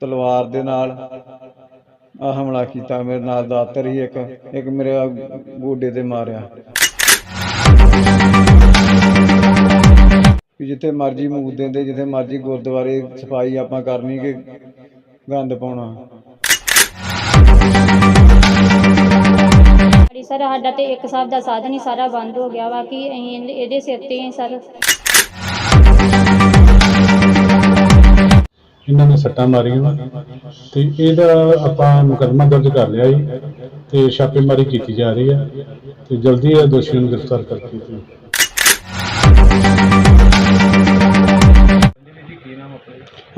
ਤਲਵਾਰ ਦੇ ਨਾਲ ਹਮਲਾ ਕੀਤਾ, ਮੇਰੇ ਨਾਲ ਦਾਤਰ ਹੀ ਇੱਕ ਇੱਕ ਮੇਰੇ ਗੋਡੇ ਤੇ ਮਾਰਿਆ। ਵੀ ਜਿੱਥੇ ਮਰਜ਼ੀ ਮੂਦ ਦਿੰਦੇ, ਜਿੱਥੇ ਮਰਜ਼ੀ ਗੁਰਦੁਆਰੇ ਸਫ਼ਾਈ ਆਪਾਂ ਕਰਨੀ ਕਿ ਗੰਦ ਪਾਉਣਾ। ਸਰ, ਸਾਡਾ ਤੇ ਇੱਕ ਹਿਸਾਬ ਦਾ ਸਾਧਨ ਹੀ ਸਾਰਾ ਬੰਦ ਹੋ ਗਿਆ ਵਾ ਕਿ ਇਹਦੇ- ਸਿਰ ਤੇ ਸਰ। ਇਹਨਾਂ ਨੇ ਸੱਟਾਂ ਮਾਰੀਆਂ। ਤੇ ਇਹਦਾ ਆਪਾਂ ਮੁਕੱਦਮਾ ਦਰਜ ਕਰ ਲਿਆ ਜੀ ਤੇ ਛਾਪੇਮਾਰੀ ਕੀਤੀ ਜਾ ਰਹੀ ਹੈ ਤੇ ਜਲਦੀ ਇਹ ਦੋਸ਼ੀਆਂ ਨੂੰ ਗ੍ਰਿਫਤਾਰ ਕਰਕੇ ਸਿੰਘ ਜੀ।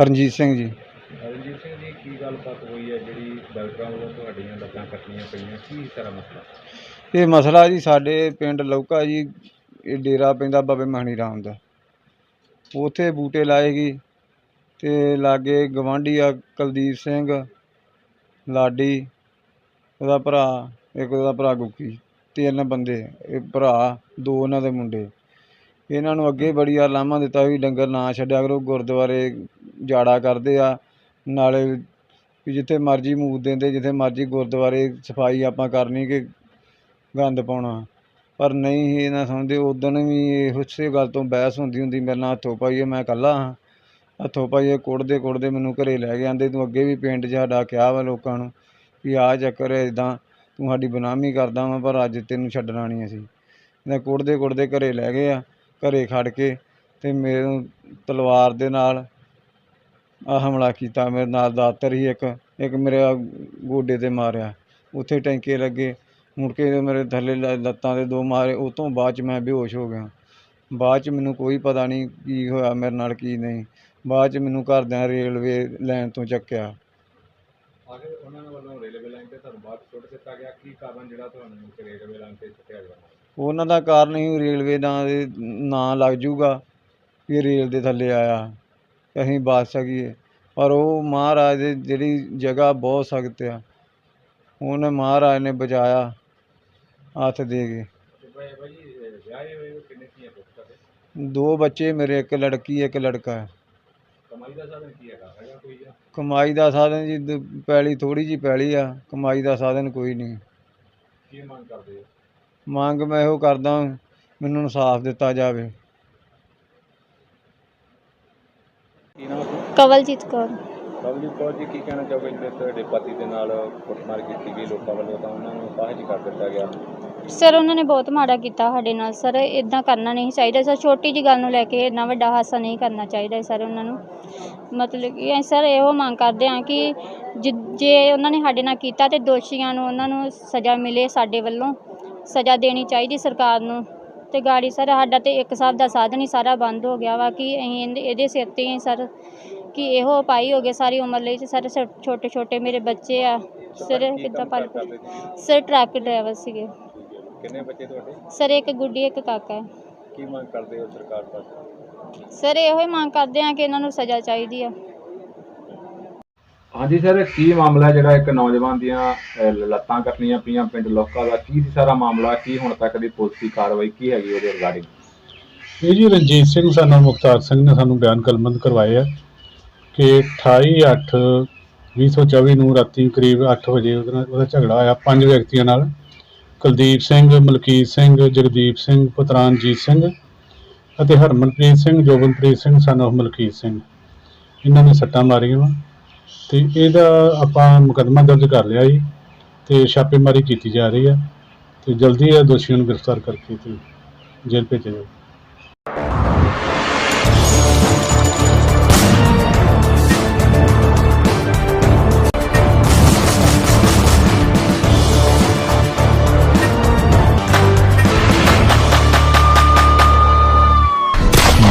ਰਣਜੀਤ ਸਿੰਘ ਜੀ ਕੀ ਗੱਲਬਾਤ ਹੋਈ ਹੈ? ਜਿਹੜੀ ਡਾਕਟਰਾਂ ਵੱਲੋਂ ਤੁਹਾਡੀਆਂ ਲੱਤਾਂ ਕੱਟਣੀਆਂ ਪਈਆਂ ਕੀ ਸਾਰਾ ਮਸਲਾ? ਇਹ ਮਸਲਾ ਜੀ ਸਾਡੇ ਪਿੰਡ ਲੌਕਾ ਜੀ ਇਹ ਡੇਰਾ ਪੈਂਦਾ ਬਾਬੇ ਮਹਾਣੀ ਰਾਮ ਦਾ। ਉਥੇ ਬੂਟੇ ਲਾਏਗੀ ਅਤੇ ਲਾਗੇ ਗੁਆਂਢੀ ਆ ਕੁਲਦੀਪ ਸਿੰਘ, ਲਾਡੀ, ਉਹਦਾ ਭਰਾ, ਇੱਕ ਉਹਦਾ ਭਰਾ ਗੁੱਕੀ ਤਿੰਨ ਬੰਦੇ, ਇਹ ਭਰਾ, ਦੋ ਉਹਨਾਂ ਦੇ ਮੁੰਡੇ। ਇਹਨਾਂ ਨੂੰ ਅੱਗੇ ਬੜੀ ਆ ਲਾਮਾ ਦਿੱਤਾ ਵੀ ਡੰਗਰ ਨਾ ਛੱਡਿਆ ਕਰੋ, ਗੁਰਦੁਆਰੇ ਜਾੜਾ ਕਰਦੇ ਆ, ਨਾਲੇ ਵੀ ਜਿੱਥੇ ਮਰਜ਼ੀ ਮੂਦ ਦਿੰਦੇ, ਜਿੱਥੇ ਮਰਜ਼ੀ ਗੁਰਦੁਆਰੇ ਸਫ਼ਾਈ ਆਪਾਂ ਕਰਨੀ ਕਿ ਗੰਦ ਪਾਉਣਾ। ਪਰ ਨਹੀਂ, ਇਹ ਨਾ ਸਮਝਦੇ, ਉਦੋਂ ਵੀ ਇਹ ਉਸੇ ਗੱਲ ਤੋਂ ਬਹਿਸ ਹੁੰਦੀ ਹੁੰਦੀ ਮੇਰੇ ਨਾਲ ਹੱਥੋਂ ਪਾਈਏ ਮੈਂ ਇਕੱਲਾ ਹਾਂ। ਹੱਥੋਂ ਪਾਈਏ ਕੁੱਟਦੇ ਕੁੱਟਦੇ ਮੈਨੂੰ ਘਰੇ ਲੈ ਕੇ ਆਂਦੇ ਤੂੰ ਅੱਗੇ ਵੀ ਪਿੰਡ 'ਚ ਸਾਡਾ ਕਿਹਾ ਵਾ ਲੋਕਾਂ ਨੂੰ ਵੀ ਆਹ ਚੱਕਰ ਹੈ ਇਦਾਂ ਤੂੰ ਸਾਡੀ ਬਦਨਾਮੀ ਕਰਦਾ ਵਾ, ਪਰ ਅੱਜ ਤੈਨੂੰ ਛੱਡਣਾ ਨਹੀਂ ਅਸੀਂ। ਮੈਂ ਕੁੱਟਦੇ ਕੁੱਟਦੇ ਘਰੇ ਲੈ ਗਏ ਆ, ਘਰੇ ਖੜ ਕੇ ਅਤੇ ਮੇਰੇ ਤਲਵਾਰ ਦੇ ਨਾਲ ਆ ਹਮਲਾ ਕੀਤਾ, ਮੇਰੇ ਨਾਲ ਦਾਤਰ ਹੀ ਇੱਕ ਇੱਕ ਮੇਰੇ ਗੋਡੇ ਤੇ ਮਾਰਿਆ। ਉੱਥੇ ਟੈਂਕੇ ਲੱਗੇ, ਮੁੜ ਕੇ ਮੇਰੇ ਥੱਲੇ ਲੱਤਾਂ ਦੇ ਦੋ ਮਾਰੇ, ਉਹ ਤੋਂ ਬਾਅਦ ਚ ਮੈਂ ਬੇਹੋਸ਼ ਹੋ ਗਿਆ। ਬਾਅਦ ਚ ਮੈਨੂੰ ਕੋਈ ਪਤਾ ਨਹੀਂ ਕੀ ਹੋਇਆ, ਮੇਰੇ ਨਾਲ ਕੀ ਨਹੀਂ। ਬਾਅਦ ਚ ਮੈਨੂੰ ਘਰਦਿਆਂ ਰੇਲਵੇ ਲਾਈਨ ਤੋਂ ਚੱਕਿਆ। ਆਖਿਰ ਉਹਨਾਂ ਵੱਲੋਂ ਰੇਲਵੇ ਲਾਈਨ ਤੇ ਤੁਹਾਨੂੰ ਬਾਅਦ ਛੁੱਟ ਦਿੱਤਾ ਗਿਆ। ਕੀ ਕਾਰਨ ਜਿਹੜਾ ਤੁਹਾਨੂੰ ਰੇਲਵੇ ਲਾਈਨ ਤੇ ਛੁੱਟਿਆ ਗਿਆ? ਉਹਨਾਂ ਦਾ ਕਾਰਨ ਹੀ ਰੇਲਵੇ ਦਾ ਨਾਂ ਲੱਗ ਜੂਗਾ ਵੀ ਰੇਲ ਦੇ ਥੱਲੇ ਆਇਆ। ਕਿ ਅਸੀਂ ਬਚ ਸਕੀਏ। ਪਰ ਉਹ ਮਹਾਰਾਜ ਦੀ ਜਿਹੜੀ ਜਗ੍ਹਾ ਬਹੁਤ ਸਖਤ ਆ ਉਹਨੇ ਮਹਾਰਾਜ ਨੇ ਬਚਾਇਆ ਹੱਥ ਦੇ ਕੇ। ਕੀ ਦੋ ਬੱਚੇ ਮੇਰੇ ਇੱਕ ਲੜਕੀ ਇੱਕ ਲੜਕਾ। ਹੈ ਕਮਾਈ ਦਾ ਸਾਧਨ ਕੀ ਹੈਗਾ? ਹੈਗਾ ਕੋਈ ਜਾਂ? ਕਮਾਈ ਦਾ ਸਾਧਨ ਜੀ ਦ- ਪੈਲੀ ਥੋੜੀ ਜੀ ਪੈਲੀ ਆ ਕਮਾਈ ਦਾ ਸਾਧਨ ਕੋਈ ਨਹੀਂ। ਕੀ ਮੰਗ ਕਰਦੇ ਹੋ? ਮੰਗ ਮੈਂ ਇਹੋ ਕਰਦਾ ਮੈਨੂੰ ਇਨਸਾਫ ਦਿੱਤਾ ਜਾਵੇ। ਕੀ ਨਾਮ ਹੈ ਕਵਲਜੀਤ ਕੌਰ। ਬਬਲੀ ਕੌਰ ਜੀ, ਕੀ ਕਹਿਣਾ ਚਾਹੋਗੇ ਜਿਹੜੇ ਤੁਹਾਡੇ ਪਤੀ ਦੇ ਨਾਲ ਕੁੱਟਮਾਰ ਕੀਤੀ ਗਈ ਲੋਕਾਂ ਵੱਲੋਂ, ਤਾਂ ਉਹਨਾਂ ਨੂੰ ਫਾਹਜ ਕਰ ਦਿੱਤਾ ਗਿਆ? ਸਰ, ਉਹਨਾਂ ਨੇ ਬਹੁਤ ਮਾੜਾ ਕੀਤਾ ਸਾਡੇ ਨਾਲ। ਸਰ ਇਦਾਂ ਕਰਨਾ ਨਹੀਂ ਚਾਹੀਦਾ। ਸਰ, ਛੋਟੀ ਜੀ ਗੱਲ ਨੂੰ ਲੈ ਕੇ ਇੰਨਾ ਵੱਡਾ ਹਾਸਾ ਨਹੀਂ ਕਰਨਾ ਚਾਹੀਦਾ ਸਰ ਉਹਨਾਂ ਨੂੰ। ਮਤਲਬ ਕਿ ਅਸੀਂ ਸਰ, ਇਹੋ ਮੰਗ ਕਰਦੇ ਹਾਂ ਕਿ ਜਿ- ਜੇ ਉਹਨਾਂ ਨੇ ਸਾਡੇ ਨਾਲ ਕੀਤਾ ਤੇ ਦੋਸ਼ੀਆਂ ਨੂੰ ਉਹਨਾਂ ਨੂੰ ਸਜ਼ਾ ਮਿਲੇ ਸਾਡੇ ਵੱਲੋਂ। ਸਜ਼ਾ ਦੇਣੀ ਚਾਹੀਦੀ ਸਰਕਾਰ ਨੂੰ। ਤੇ ਗਾੜੀ ਸਰ, ਸਾਡਾ ਤੇ ਇੱਕ ਹਿਸਾਬ ਦਾ ਸਾਧਨ ਹੀ ਸਾਰਾ ਬੰਦ ਹੋ ਗਿਆ ਵਾ ਕਿ ਅਸੀਂ ਇਹਦੇ- ਇਹਦੇ ਸਿਰ ਤੇ ਹੀ ਸਰ ਕਿ ਇਹੋ ਪਾਈ ਹੋ ਗਏ ਸਾਰੀ ਉਮਰ ਲਈ ਤੇ ਸਰ ਛੋਟੇ ਛੋਟੇ ਮੇਰੇ ਬੱਚੇ ਆ। ਸਰ ਕਿੱਦਾਂ ਪਲ? ਸਰ ਟਰੱਕ ਡਰਾਈਵਰ ਸੀਗੇ। ਕਿੰਨੇ ਬੱਚੇ ਤੁਹਾਡੇ? ਸਰ ਇੱਕ ਗੁੱਡੀ ਇੱਕ ਕਾਕਾ। ਹੈ ਕੀ ਮੰਗ ਕਰਦੇ ਹੋ ਸਰਕਾਰ ਪਾਸੋਂ ਸਰ ਇਹੋ ਹੀ ਮੰਗ ਕਰਦੇ ਆ ਕਿ ਇਹਨਾਂ ਨੂੰ ਸਜ਼ਾ ਚਾਹੀਦੀ ਆ। ਹਾਂਜੀ ਸਰ ਕੀ ਮਾਮਲਾ ਜਿਹੜਾ ਇੱਕ ਨੌਜਵਾਨ ਦੀਆਂ ਲੱਤਾਂ ਕੱਟਣੀਆਂ ਪਈਆਂ ਪਿੰਡ ਲੋਕਾਂ ਦਾ? ਕੀ ਸੀ ਸਾਰਾ ਮਾਮਲਾ? ਕੀ ਹੁਣ ਤੱਕ ਦੀ ਪੁਲਿਸ ਦੀ ਕਾਰਵਾਈ ਕੀ ਹੈਗੀ ਉਹਦੇ ਰਿਗਾਰਡਿੰਗ ਇਹ ਜੀ ਰਣਜੀਤ ਸਿੰਘ ਸਾਨੂੰ ਮੁਖਤਾਰ ਸਿੰਘ ਨੇ ਸਾਨੂੰ ਬਿਆਨ ਕਲਮਬੰਦ ਕਰਵਾਏ ਆ। ਕਿ 28 8 2024 ਨੂੰ ਰਾਤੀ ਕਰੀਬ 8 ਵਜੇ ਉਹਦੇ ਨਾਲ ਉਹਦਾ ਝਗੜਾ ਆਇਆ ਪੰਜ ਵਿਅਕਤੀਆਂ ਨਾਲ। ਕੁਲਦੀਪ ਸਿੰਘ, ਮਲਕੀਤ ਸਿੰਘ, ਜਗਦੀਪ ਸਿੰਘ, ਪੁਤਰਾਨਜੀਤ ਸਿੰਘ ਅਤੇ ਹਰਮਨਪ੍ਰੀਤ ਸਿੰਘ, ਜੋਬਨਪ੍ਰੀਤ ਸਿੰਘ ਸਨ ਉਹ ਮਲਕੀਤ ਸਿੰਘ। ਇਹਨਾਂ ਨੇ ਸੱਟਾਂ ਮਾਰੀਆਂ ਵਾ ਤੇ ਇਹਦਾ ਆਪਾਂ ਮੁਕੱਦਮਾ ਦਰਜ ਕਰ ਲਿਆ ਜੀ ਤੇ ਛਾਪੇਮਾਰੀ ਕੀਤੀ ਜਾ ਰਹੀ ਹੈ ਤੇ ਜਲਦੀ ਇਹ ਦੋਸ਼ੀਆਂ ਨੂੰ ਗ੍ਰਿਫਤਾਰ ਕਰਕੇ ਤੇ ਜੇਲ੍ਹ ਭੇਜਿਆ ਜਾਊਗਾ